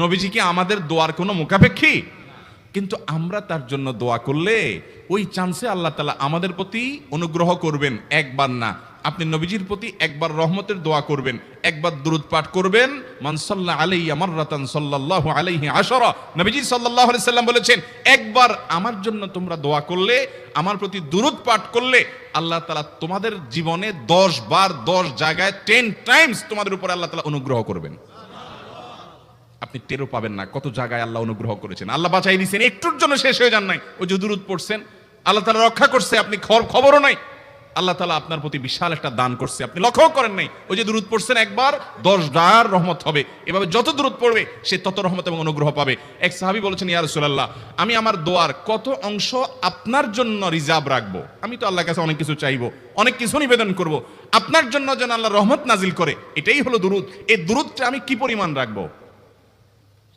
নবীজি কি আমাদের দোয়ার কোনো মুখাপেক্ষী? কিন্তু আমরা তার জন্য দোয়া করলে ওই চান্সে আল্লাহ তালা আমাদের প্রতি অনুগ্রহ করবেন একবার না। আপনি নবীজির প্রতি একবার রহমতের দোয়া করবেন, একবার দুরুদ পাঠ করবেন। মানসাল্লাহ আলাই আমার রাতান সাল্লাহ আলাইহি আসরা নবীজি সাল্লাহ সাল্লাম বলেছেন, একবার আমার জন্য তোমরা দোয়া করলে, আমার প্রতি দুরুদ পাঠ করলে, আল্লাহ তালা তোমাদের জীবনে দশ বার দশ জায়গায় টেন টাইমস তোমাদের উপরে আল্লাহ তালা অনুগ্রহ করবেন। আপনি টেরও পাবেন না কত জায়গায় আল্লাহ অনুগ্রহ করেছেন। আল্লাহ বাঁচাই দিয়েছেন একটুর জন্য শেষ হয়ে যান নাই। ওই যে দুরুদ পড়ছেন, আল্লাহ তালা রক্ষা করছে, আপনি খবর খবরও নাই। আল্লাহ তালা আপনার প্রতি বিশাল একটা দান করছে, আপনি লক্ষ্য করেন নাই। ওই যে দূরত পড়ছেন, একবার দশ ডার রহমত হবে। এভাবে যত দূরত পড়বে, সে তত রহমত এবং অনুগ্রহ পাবে। এক সাহাবি বলেছেন, ইয়া রাসূলুল্লাহ, আমি আমার দোয়ার কত অংশ আপনার জন্য রিজার্ভ রাখব? আমি তো আল্লাহর কাছে অনেক কিছু চাইব, অনেক কিছু নিবেদন করব। আপনার জন্য যেন আল্লাহ রহমত নাজিল করে, এটাই হলো দুরুদ। এই দুরুদটা আমি কি পরিমাণ রাখব?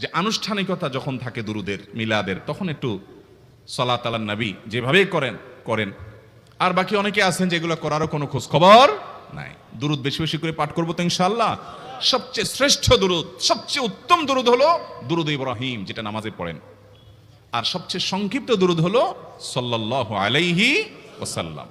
যে আনুষ্ঠানিকতা যখন থাকে দুরুদের, মিলাদের, তখন একটু সলাত আলান নবী যেভাবেই করেন করেন। আর বাকি অনেকে আছেন যেগুলো করারও কোনো খোঁজ খবর নাই। দুরুদ বেশি বেশি করে পাঠ করব তো ইনশাল্লাহ সবচেয়ে শ্রেষ্ঠ দুরুদ, সবচেয়ে উত্তম দুরুদ হলো দুরুদ ইব্রাহিম, যেটা নামাজে পড়েন। আর সবচেয়ে সংক্ষিপ্ত দুরুদ হলো সাল্লাল্লাহু আলাইহি ওয়াসাল্লাম।